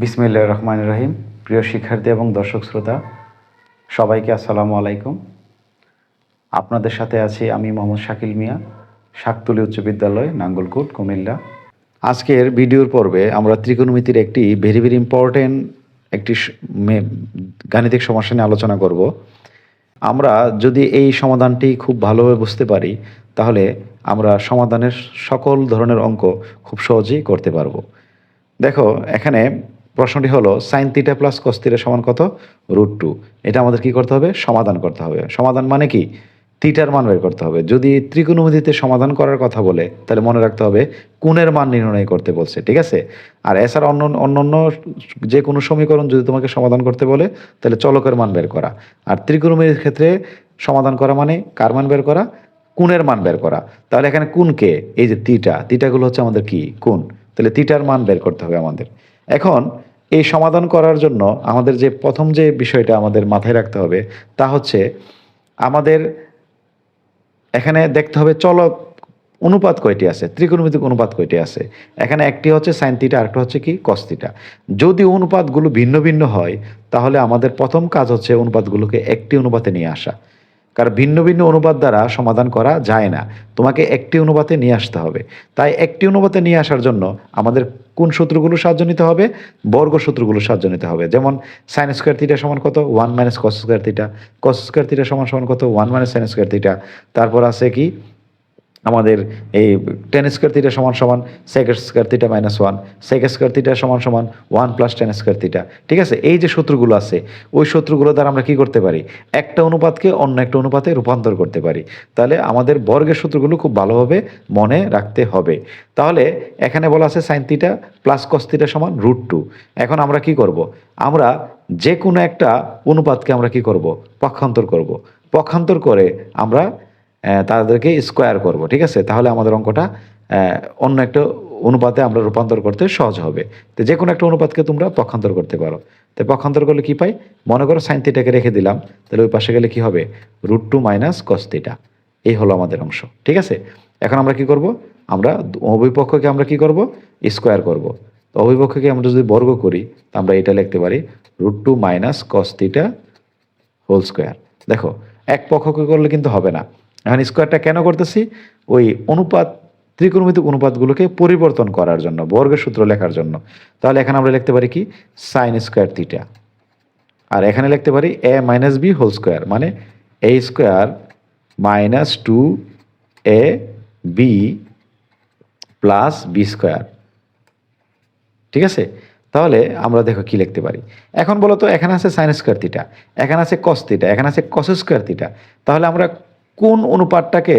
বিসমিল্লা রহমান রহিম। প্রিয় শিক্ষার্থী এবং দর্শক শ্রোতা, সবাইকে আসসালামু আলাইকুম। আপনাদের সাথে আছি আমি মোহাম্মদ শাকিল মিয়া, শাকতুলি উচ্চ বিদ্যালয়, নাঙ্গলকোট, কুমিল্লা। আজকের ভিডিওর পর্বে আমরা ত্রিকোণমিতির একটি ভেরি ভেরি ইম্পর্টেন্ট একটি গাণিতিক সমস্যা নিয়ে আলোচনা করব। আমরা যদি এই সমাধানটি খুব ভালোভাবে বুঝতে পারি, তাহলে আমরা সমাধানের সকল ধরনের অঙ্ক খুব সহজেই করতে পারব। দেখো, এখানে প্রশ্নটি হলো sine theta plus cos theta সমান কত? রুট টু এটা আমাদের কি করতে হবে? সমাধান করতে হবে। সমাধান মানে কি? থিটার মান বের করতে হবে। যদি ত্রিকোণমিতিতে সমাধান করার কথা বলে, তাহলে মনে রাখতে হবে কোণের মান নির্ণয় করতে বলছে, ঠিক আছে? আর এছাড়া অন্য অন্যান্য যে কোনো সমীকরণ যদি তোমাকে সমাধান করতে বলে, তাহলে চলকের মান বের করা। আর ত্রিকোণমিতির ক্ষেত্রে সমাধান করা মানে কার মান বের করা? কোণের মান বের করা। তাহলে এখানে কোণকে এই যে তিটা তিটাগুলো হচ্ছে আমাদের কি? কোণ। তাহলে তিটার মান বের করতে হবে আমাদের। এখন এই সমাধান করার জন্য আমাদের যে প্রথম যে বিষয়টা আমাদের মাথায় রাখতে হবে, তা হচ্ছে আমাদের এখানে দেখতে হবে চলক অনুপাত কয়টি আছে, ত্রিকোণমিতিক অনুপাত কয়টি আছে। এখানে একটি হচ্ছে সাইন থিটা আরেকটা হচ্ছে কি কস্তিটা যদি অনুপাতগুলো ভিন্ন ভিন্ন হয়, তাহলে আমাদের প্রথম কাজ হচ্ছে অনুপাতগুলোকে একটি অনুপাতে নিয়ে আসা। কারণ ভিন্ন ভিন্ন অনুবাদ দ্বারা সমাধান করা যায় না। তোমাকে একটি অনুবাদে নিয়ে আসতে হবে। তাই একটি অনুপাতে নিয়ে আসার জন্য আমাদের কোন সূত্রগুলো সাহায্য নিতে হবে? বর্গ সূত্রগুলো সাহায্য নিতে হবে। যেমন সাইন স্কোয়ার থিটা সমান কত? One minus cos square theta cos square theta সমান সমান কত? One minus sine square theta তারপর আছে কি? আমাদের এই টেন স্কোয়ার থিটা সমান সমান sec square theta minus one sec square theta সমান সমান one plus tan square theta ঠিক আছে? এই যে সূত্রগুলো আছে, ওই সূত্রগুলো দ্বারা আমরা কি করতে পারি? একটা অনুপাতকে অন্য একটা অনুপাতে রূপান্তর করতে পারি। তাহলে আমাদের বর্গের সূত্রগুলো খুব ভালোভাবে মনে রাখতে হবে। তাহলে এখানে বলা আছে sine theta plus cos theta সমান রুট টু এখন আমরা কি করব? আমরা যে কোনো একটা অনুপাতকে আমরা কি করব? পক্ষান্তর করব। পক্ষান্তর করে আমরা তাদেরকে স্কোয়ার করব, ঠিক আছে? তাহলে আমাদের অঙ্কটা অন্য একটা অনুপাতে আমরা রূপান্তর করতে সহজ হবে। তো যে কোনো একটা অনুপাতকে তোমরা পক্ষান্তর করতে পারো। তো পক্ষান্তর করলে কী পাই? মনে করো সাইন থিটাকে রেখে দিলাম, তাহলে ওই পাশে গেলে কি হবে? Root two minus cos theta এই হলো আমাদের অংশ, ঠিক আছে? এখন আমরা কি করব? আমরা অভিপক্ষকে আমরা কি করব? স্কোয়ার করব। তো অভিপক্ষকে আমরা যদি বর্গ করি, তা আমরা এটা লিখতে পারি root two minus cos theta whole square দেখো, এক পক্ষকে করলে কিন্তু হবে না। এখন স্কোয়ারটা কেন করতেছি? ওই অনুপাত, ত্রিকোণমিতিক অনুপাতগুলোকে পরিবর্তন করার জন্য, বর্গের সূত্র লেখার জন্য। তাহলে এখানে আমরা লিখতে পারি কি? সাইন স্কোয়ার থিটা আর এখানে লিখতে পারি a minus b whole square মানে a square minus two a b plus b square ঠিক আছে? তাহলে আমরা দেখো কি লিখতে পারি। এখন বলো তো, এখানে আছে সাইন স্কোয়ার থিটা এখানে আছে কস থিটা এখানে আছে কস স্কোয়ার থিটা তাহলে আমরা কোন অনুপাতটাকে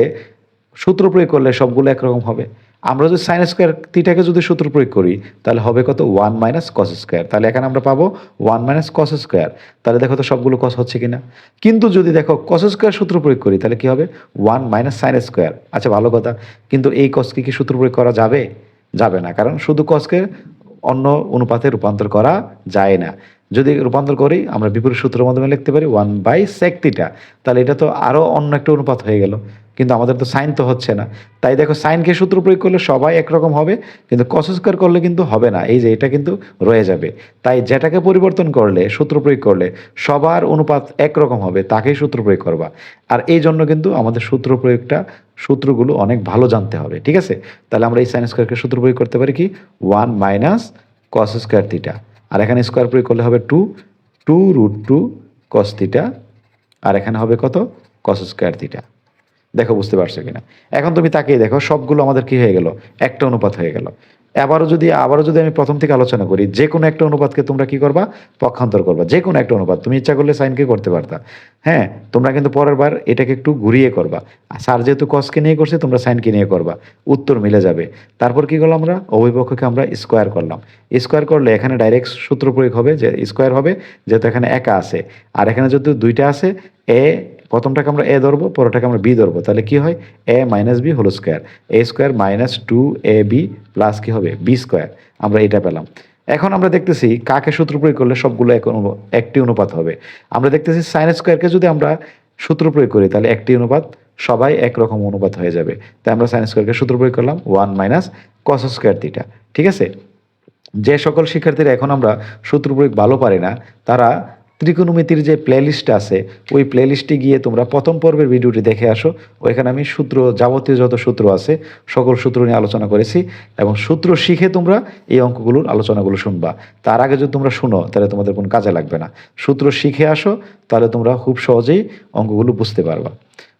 সূত্র প্রয়োগ করলে সবগুলো একরকম হবে? আমরা যদি সাইন স্কোয়ার থিটাকে যদি সূত্র প্রয়োগ করি, তাহলে হবে কত? ওয়ান মাইনাস কস স্কোয়ার তাহলে এখানে আমরা পাবো ওয়ান মাইনাস কস স্কোয়ার তাহলে দেখো তো সবগুলো কস হচ্ছে কিনা। কিন্তু যদি দেখো কস স্কোয়ার সূত্র প্রয়োগ করি, তাহলে কি হবে? ওয়ান মাইনাস সাইন স্কোয়ার আচ্ছা ভালো কথা। কিন্তু এই কসকে কি সূত্র প্রয়োগ করা যাবে? যাবে না। কারণ শুধু কসকে অন্য অনুপাতে রূপান্তর করা যায় না। যদি রূপান্তর করি, আমরা বিপরীত সূত্রের মাধ্যমে লিখতে পারি ওয়ান বাই সেক থিটা তাহলে এটা তো আরও অন্য একটা অনুপাত হয়ে গেল। কিন্তু আমাদের তো সাইন তো হচ্ছে না। তাই দেখো সাইনকে সূত্র প্রয়োগ করলে সবাই একরকম হবে, কিন্তু কসস্কার করলে কিন্তু হবে না। এই যে এটা কিন্তু রয়ে যাবে। তাই যেটাকে পরিবর্তন করলে, সূত্র প্রয়োগ করলে সবার অনুপাত একরকম হবে, তাকেই সূত্র প্রয়োগ করবা। আর এই জন্য কিন্তু আমাদের সূত্র প্রয়োগটা, সূত্রগুলো অনেক ভালো জানতে হবে, ঠিক আছে? তাহলে আমরা এই সাইন স্কোয়ারকে সূত্র প্রয়োগ করতে পারি কি? One minus cos square theta আর এখানে স্কোয়ার প্রয়োগ করলে হবে two two root two cos theta আর এখানে হবে কত? কস স্কোয়ার থিটা দেখো, বুঝতে পারছ কিনা? এখন তুমি তাকিয়ে দেখো, সবগুলো আমাদের কি হয়ে গেল? একটা অনুপাত হয়ে গেল। আবারও যদি আবারও যদি আমি প্রথম থেকে আলোচনা করি, যে কোনো একটা অনুপাতকে তোমরা কি করবা? পক্ষান্তর করবা। যে কোনো একটা অনুপাত। তুমি ইচ্ছা করলে সাইনকে করতে পারতা। হ্যাঁ তোমরা কিন্তু পরের বার এটাকে একটু ঘুরিয়ে করবা। স্যার যেহেতু কসকে নিয়ে করছে, তোমরা সাইনকে নিয়ে করবা। উত্তর মিলে যাবে। তারপর কি করলাম আমরা? অভিপক্ষকে আমরা স্কোয়ার করলাম। স্কোয়ার করলে এখানে ডাইরেক্ট সূত্র প্রয়োগ হবে যে স্কোয়ার হবে, যেহেতু এখানে একা আছে। আর এখানে যেহেতু দুইটা আছে এ প্রথমটাকে আমরা এ ধরবো পরটাকে আমরা বি ধরবো। তাহলে কি হয়? A minus b whole square. A square minus two a b plus কি হবে? B square. আমরা এটা পেলাম। এখন আমরা দেখতেছি কাকে সূত্র প্রয়োগ করলে সবগুলো এক একটি অনুপাত হবে। আমরা দেখতেছি সাইন স্কোয়ারকে যদি আমরা সূত্র প্রয়োগ করি, তাহলে একটি অনুপাত, সবাই একরকম অনুপাত হয়ে যাবে। তাই আমরা সাইন স্কোয়ারকে সূত্র প্রয়োগ করলাম one minus cos square theta ঠিক আছে? যে সকল শিক্ষার্থীরা এখন আমরা সূত্র প্রয়োগ ভালো পারি না, তারা ত্রিকোণমিতির যে প্লেলিস্ট আছে, ওই প্লেলিস্টে গিয়ে তোমরা প্রথম পর্বের ভিডিওটি দেখে আসো। ওইখানে আমি সূত্র, যাবতীয় যত সূত্র আছে, সকল সূত্র নিয়ে আলোচনা করেছি এবং সূত্র শিখে তোমরা এই অঙ্কগুলোর আলোচনাগুলো শুনবা। তার আগে যদি তোমরা শুনো, তাহলে তোমাদের কোনো কাজে লাগবে না। সূত্র শিখে আসো, তাহলে তোমরা খুব সহজেই অঙ্কগুলো বুঝতে পারবা।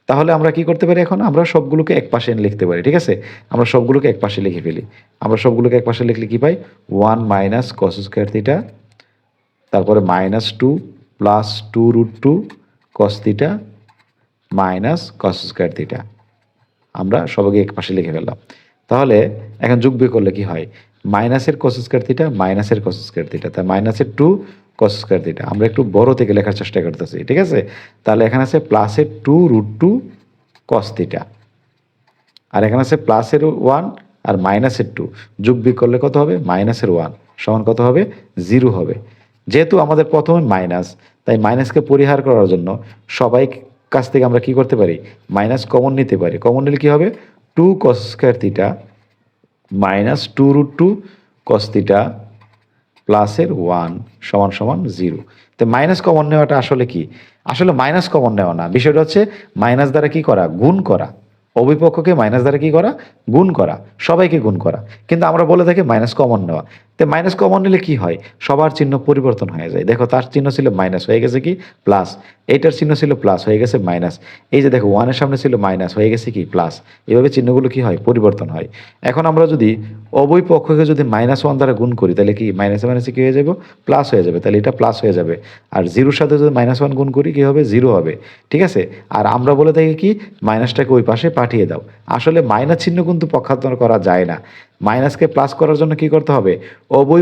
তাহলে আমরা কি করতে পারি এখন? আমরা সবগুলোকে এক পাশে লিখতে পারি, ঠিক আছে? আমরা সবগুলোকে এক পাশে লিখে ফেলি। আমরা সবগুলোকে এক পাশে লিখলে কি পাই? One minus cos square theta তারপরে minus two plus two root two cos theta minus cos square theta আমরা সবাইকে এক পাশে লিখে ফেললাম। তাহলে এখন যোগ বিয়োগ করলে কি হয়? মাইনাসের কস স্কোয়ার থিটা মাইনাসের কস স্কোয়ার থিটা তাই মাইনাসের টু কস স্কোয়ার থিটা আমরা একটু বড় থেকে লেখার চেষ্টা করতেছি, ঠিক আছে? তাহলে এখানে আছে প্লাসের two root two cos theta আর এখানে আছে প্লাসের ওয়ান আর মাইনাসের টু যোগ বিয়োগ করলে কত হবে? মাইনাসের ওয়ান সমান কত হবে? জিরো হবে। যেহেতু আমাদের প্রথমে মাইনাস তাই মাইনাসকে পরিহার করার জন্য সবাই কাছ থেকে আমরা কি করতে পারি? মাইনাস কমন নিতে পারি। কমন নিলে কী হবে? Two cos square theta minus two root two cos theta প্লাসের ওয়ান সমান সমান জিরো তো মাইনাস কমন নেওয়াটা আসলে কি? আসলে মাইনাস কমন নেওয়া না। বিষয়টা হচ্ছে মাইনাস দ্বারা কি করা? গুণ করা। অবিপক্ষকে মাইনাস দ্বারা কি করা? গুণ করা। সবাইকে গুণ করা। কিন্তু আমরা বলে থাকি মাইনাস কমন নেওয়া। তো মাইনাস কমন নিলে কি হয়? সবার চিহ্ন পরিবর্তন হয়ে যায়। দেখো, তার চিহ্ন ছিল মাইনাস হয়ে গেছে কি? প্লাস এইটার চিহ্ন ছিল প্লাস হয়ে গেছে মাইনাস এই যে দেখো ওয়ানের সামনে ছিল মাইনাস হয়ে গেছে কি? প্লাস এভাবে চিহ্নগুলো কি হয়? পরিবর্তন হয়। এখন আমরা যদি অবৈ পক্ষকে যদি মাইনাস ওয়ান দ্বারা গুণ করি, তাহলে কি মাইনাসে মাইনাসে কি হয়ে যাবে? প্লাস হয়ে যাবে। তাহলে এটা প্লাস হয়ে যাবে। আর জিরোর সাথে যদি মাইনাস ওয়ান গুণ করি, কি হবে? জিরো হবে। ঠিক আছে? আর আমরা বলে থাকি কি? মাইনাসটাকে ওই পাশে পাঠিয়ে দাও। আসলে মাইনাস চিহ্ন কিন্তু পক্ষান্তর করা যায় না। মাইনাসকে প্লাস করার জন্য কি করতে হবে? অবৈ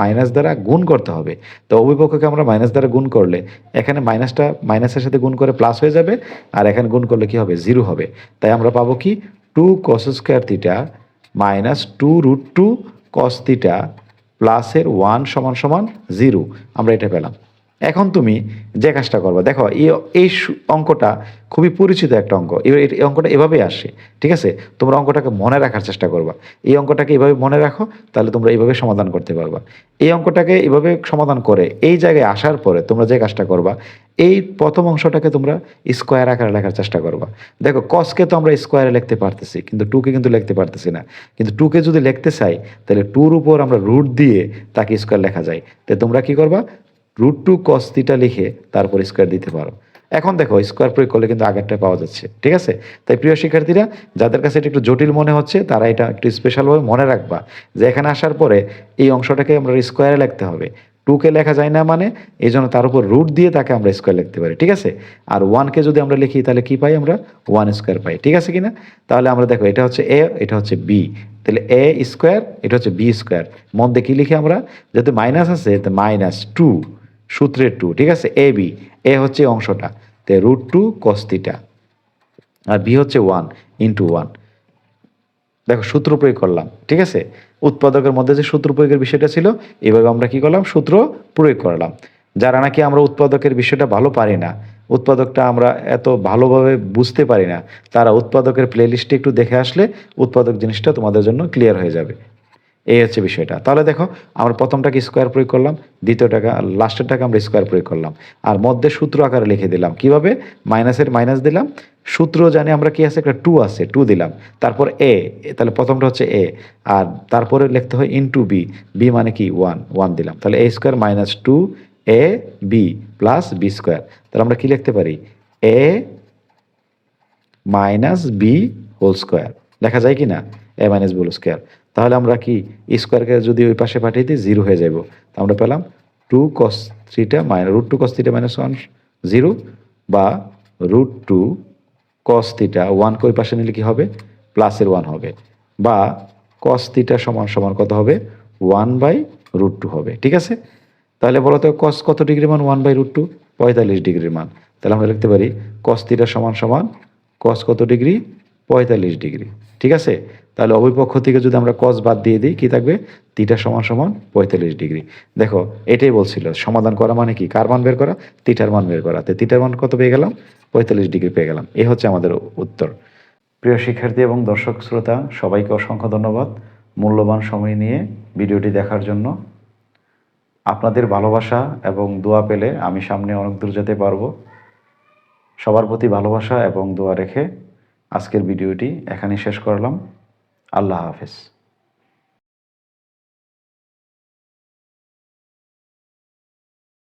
মাইনাস দ্বারা গুণ করতে হবে। তো অবৈ আমরা মাইনাস দ্বারা গুণ করলে এখানে মাইনাসটা মাইনাসের সাথে গুণ করে প্লাস হয়ে যাবে আর এখানে গুণ করলে কি হবে? জিরো হবে। তাই আমরা পাবো কি? Two cos square theta minus two root two cos theta প্লাসের ওয়ান সমান সমান জিরো আমরা এটা পেলাম। এখন তুমি যে কাজটা করবে, দেখো, এই অঙ্কটা খুবই পরিচিত একটা অঙ্ক। এই অঙ্কটা এভাবেই আসে, ঠিক আছে? তোমরা অঙ্কটাকে মনে রাখার চেষ্টা করবা। এই অঙ্কটাকে এভাবে মনে রাখো, তাহলে তোমরা এইভাবে সমাধান করতে পারবা। এই অঙ্কটাকে এভাবে সমাধান করে, এই জায়গায় আসার পরে তোমরা যে কাজটা করবা, এই প্রথম অংশটাকে তোমরা স্কোয়ার আকারে লেখার চেষ্টা করবা। দেখো কসকে তো আমরা স্কোয়ারে লিখতে পারতেছি, কিন্তু টুকে কিন্তু লিখতে পারতেছি না। কিন্তু টুকে যদি লিখতে চাই, তাহলে টুর উপর আমরা রুট দিয়ে তাকে স্কোয়ার লেখা যায়। তো তোমরা কি করবা? রুট টু কস থিটা লিখে তারপর স্কোয়ার দিতে পারো। এখন দেখো স্কোয়ার প্রয়োগ করলে কিন্তু আগেরটা পাওয়া যাচ্ছে, ঠিক আছে? তাই প্রিয় শিক্ষার্থীরা, যাদের কাছে এটা একটু জটিল মনে হচ্ছে, তারা এটা একটু স্পেশালভাবে মনে রাখবা যে এখানে আসার পরে এই অংশটাকে আমরা স্কোয়ারে লিখতে হবে। টুকে লেখা যায় না মানে এই জন্য তার উপর রুট দিয়ে তাকে আমরা স্কোয়ার লিখতে পারি, ঠিক আছে? আর ওয়ানকে যদি আমরা লিখি, তাহলে কি পাই আমরা? ওয়ান স্কোয়ার পাই, ঠিক আছে কিনা? তাহলে আমরা দেখো, এটা হচ্ছে এ এটা হচ্ছে বি তাহলে এ স্কোয়ার এটা হচ্ছে বি স্কোয়ার মধ্যে কি লিখি আমরা? যেহেতু মাইনাস আছে মাইনাস টু সূত্রের টু ঠিক আছে? এ বি এ হচ্ছে অংশটা। তে রুট টু কস্তিটা আর বি হচ্ছে ওয়ান ইন্টু ওয়ান দেখো, সূত্র প্রয়োগ করলাম, ঠিক আছে? উৎপাদকের মধ্যে যে সূত্র প্রয়োগের বিষয়টা ছিল, এভাবে আমরা কি করলাম? সূত্র প্রয়োগ করলাম। যারা নাকি আমরা উৎপাদকের বিষয়টা ভালো পারি না, উৎপাদকটা আমরা এত ভালোভাবে বুঝতে পারি না, তারা উৎপাদকের প্লেলিস্টে একটু দেখে আসলে উৎপাদক জিনিসটা তোমাদের জন্য ক্লিয়ার হয়ে যাবে। এই হচ্ছে বিষয়টা। তাহলে দেখো, আমরা প্রথমটাকে স্কোয়ার প্রয়োগ করলাম, দ্বিতীয়টাকে লাস্টেরটাকে আমরা স্কোয়ার প্রয়োগ করলাম। আর মধ্যে সূত্র আকারে লিখে দিলাম। কীভাবে? মাইনাসের মাইনাস দিলাম। সূত্র জানি আমরা কি আছে? একটা টু আছে টু দিলাম। তারপর এ তাহলে প্রথমটা হচ্ছে এ আর তারপরে লিখতে হয় ইন্টু বি বি মানে কি? ওয়ান ওয়ান দিলাম। তাহলে a square minus two a b plus b square তাহলে আমরা কি লিখতে পারি? A minus b whole square লেখা যায় কি না? A minus b whole square তাহলে আমরা কি স্কোয়ারকে যদি ওই পাশে পাঠিয়ে দিই জিরো হয়ে যাব তো আমরা পেলাম টু কস থ্রিটা মাইনাস রুট টু কস থ্রিটা মাইনাস ওয়ান জিরো বা রুট টু কস থিটা ওয়ানকে ওই পাশে নিলে কি হবে? প্লাসের ওয়ান হবে। বা কস থিটা সমান সমান কত হবে? ওয়ান বাই রুট টু হবে। ঠিক আছে? তাহলে বলো তো কস কত ডিগ্রি মান? ওয়ান বাই রুট টু পঁয়তাল্লিশ ডিগ্রির মান। তাহলে আমরা লিখতে পারি কস থিটা সমান সমান কস কত ডিগ্রি? পঁয়তাল্লিশ ডিগ্রি। ঠিক আছে? তাহলে অবিপক্ষ থেকে যদি আমরা কস বাদ দিয়ে দিই, কি থাকবে? তিটা সমান সমান পঁয়তাল্লিশ ডিগ্রি। দেখো, এটাই বলছিল, সমাধান করা মানে কি? কার মান বের করা? তিটার মান বের করা। তো তিটার মান কত পেয়ে গেলাম? পঁয়তাল্লিশ ডিগ্রি পেয়ে গেলাম। এ হচ্ছে আমাদের উত্তর। প্রিয় শিক্ষার্থী এবং দর্শক শ্রোতা, সবাইকে অসংখ্য ধন্যবাদ মূল্যবান সময় নিয়ে ভিডিওটি দেখার জন্য। আপনাদের ভালোবাসা এবং দোয়া পেলে আমি সামনে অনেক দূর যেতে পারব। সবার প্রতি ভালোবাসা এবং দোয়া রেখে আজকের ভিডিওটি এখানেই শেষ করলাম। আল্লাহ হাফেজ